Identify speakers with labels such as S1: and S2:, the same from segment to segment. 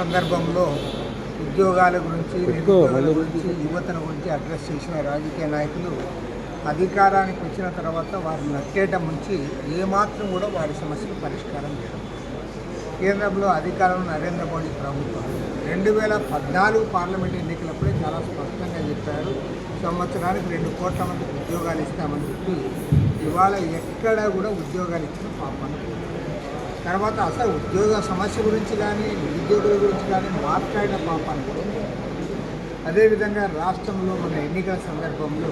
S1: సందర్భంలో ఉద్యోగాల గురించి నిరుద్యోగుల గురించి యువతల గురించి అడ్రస్ చేసిన రాజకీయ నాయకులు అధికారానికి వచ్చిన తర్వాత వారు నట్టేట ముంచి ఏమాత్రం కూడా వారి సమస్యలు పరిష్కారం చేయడం కేంద్రంలో అధికారంలో నరేంద్ర మోడీ ప్రభుత్వం. రెండు వేల పద్నాలుగు పార్లమెంట్ ఎన్నికలప్పుడే చాలా స్పష్టంగా చెప్పారు సంవత్సరానికి రెండు కోట్ల మందికి ఉద్యోగాలు ఇస్తామని చెప్పి. ఇవాళ ఎక్కడ కూడా ఉద్యోగాలు ఇచ్చిన పోలేదు. తర్వాత అసలు ఉద్యోగ సమస్య గురించి కానీ నిరుద్యోగుల గురించి కానీ మాట్లాడిన పాపాన్ని అదేవిధంగా రాష్ట్రంలో మన ఎన్నికల సందర్భంలో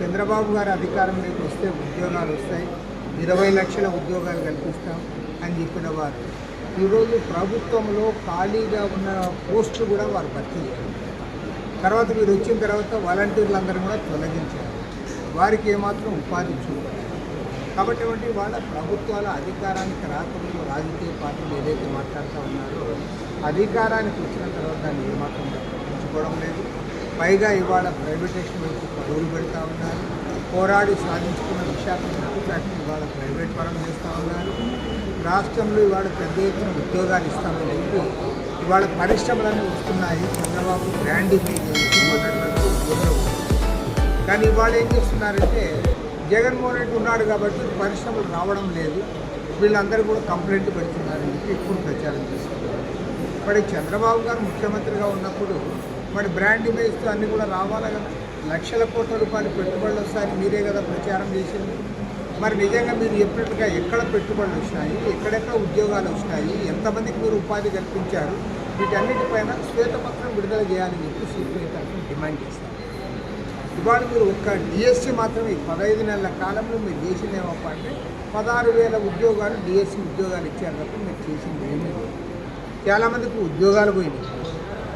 S1: చంద్రబాబు గారు అధికారంలోకి వస్తే ఉద్యోగాలు వస్తాయి ఇరవై లక్షల ఉద్యోగాలు కల్పిస్తాం అని చెప్పిన వారు. ఈరోజు ప్రభుత్వంలో ఖాళీగా ఉన్న పోస్టులు కూడా వారు భర్తీ తర్వాత మీరు వచ్చిన తర్వాత వాలంటీర్లందరూ కూడా తొలగించారు. వారికి ఏమాత్రం ఉపాధి చూడాలి కాబట్టి వాళ్ళ ప్రభుత్వాల అధికారానికి రాకముందు రాజకీయ పార్టీలు ఏదైతే మాట్లాడుతూ ఉన్నారో అధికారానికి వచ్చిన తర్వాత దాన్ని ఏమాత్రం పట్టించుకోవడం లేదు. పైగా ఇవాళ ప్రైవేటేషన్ వైపు పరుగులు పెడతా ఉన్నారు. పోరాడి సాధించుకున్న విశాఖ ఫ్యాక్టరీ ఇవాళ ప్రైవేట్ పరం చేస్తూ ఉన్నారు. రాష్ట్రంలో ఇవాళ పెద్ద ఎత్తున ఉద్యోగాలు ఇస్తామని చెప్పి ఇవాళ పరిశ్రమలన్నీ వస్తున్నాయి. చంద్రబాబు బ్రాండింగ్. కానీ ఇవాళ ఏం చేస్తున్నారంటే జగన్మోహన్ రెడ్డి ఉన్నాడు కాబట్టి పరిశ్రమలు రావడం లేదు. వీళ్ళందరూ కూడా కంప్లైంట్ పెడుతున్నారని చెప్పి ఇప్పుడు ప్రచారం చేస్తున్నారు. మరి చంద్రబాబు గారు ముఖ్యమంత్రిగా ఉన్నప్పుడు మరి బ్రాండ్ ఇమేజ్తో అన్నీ కూడా రావాలి కదా? లక్షల కోట్ల రూపాయలు పెట్టుబడులు వస్తాయని మీరే కదా ప్రచారం చేసింది. మరి నిజంగా మీరు చెప్పినట్టుగా ఎక్కడ పెట్టుబడులు వచ్చినాయి? ఎక్కడెక్కడ ఉద్యోగాలు వచ్చినాయి? ఎంతమందికి మీరు ఉపాధి కల్పించారు? వీటన్నిటిపైన శ్వేతపత్రం విడుదల చేయాలని చెప్పి సిపిఐ తరఫున డిమాండ్ చేస్తారు. ఇవాళ మీరు ఒక్క డిఎస్సి మాత్రమే పదహైదు నెలల కాలంలో మీరు చేసింది ఏమప్ప అంటే పదహారు వేల ఉద్యోగాలు డిఎస్సి ఉద్యోగాలు ఇచ్చారు తప్ప మీరు చేసింది ఏమీ లేదు. చాలామందికి ఉద్యోగాలు పోయినాయి.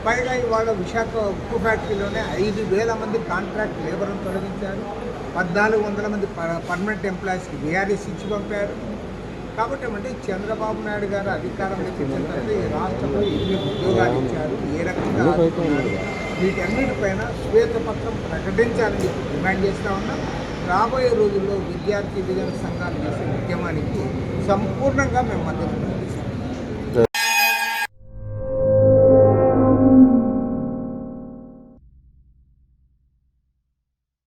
S1: పైగా ఇవాళ విశాఖ ఉక్కు ఫ్యాక్టరీలోనే ఐదు వేల మంది కాంట్రాక్ట్ లేబర్ను తొలగించారు. పద్నాలుగు వందల మంది ప- పర్మనెంట్ ఎంప్లాయీస్కి వీఆర్ఎస్ ఇచ్చి పంపారు. కాబట్టి ఏమంటే చంద్రబాబు నాయుడు గారు అధికారంలోకి వచ్చిన తర్వాత ఈ రాష్ట్రంలో ఎన్ని ఉద్యోగాలు ఇచ్చారు ఏ రకంగా వీటన్నిటిపైన శ్వేతపత్రం ప్రకటించాలని చెప్పి డిమాండ్ చేస్తూ ఉన్నాం. రాబోయే రోజుల్లో విద్యార్థి విజయ సంఘాలు చేసే ఉద్యమానికి సంపూర్ణంగా మేము మద్దతు